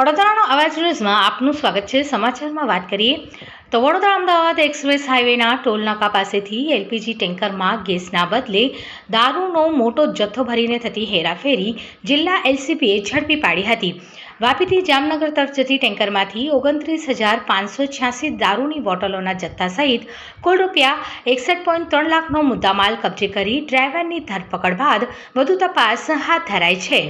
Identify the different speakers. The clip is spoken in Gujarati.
Speaker 1: વડોદરાનો અવાજ ન્યૂઝમાં આપનું સ્વાગત છે. સમાચારમાં વાત કરીએ તો વડોદરા અમદાવાદ એક્સપ્રેસ હાઈવેના ટોલનાકા પાસેથી એલપીજી ટેન્કરમાં ગેસના બદલે દારૂનો મોટો જથ્થો ભરીને થતી હેરાફેરી જિલ્લા એલસીપીએ ઝડપી પાડી હતી. વાપીથી જામનગર તરફ જતી ટેન્કરમાંથી ઓગણત્રીસ હજાર પાંચસો છ્યાસી દારૂની બોટલોના જથ્થા સહિત કુલ રૂપિયા એકસઠ પોઈન્ટ ત્રણ લાખનો મુદ્દામાલ કબજે કરી ડ્રાઈવરની ધરપકડ બાદ વધુ તપાસ હાથ ધરાઈ છે.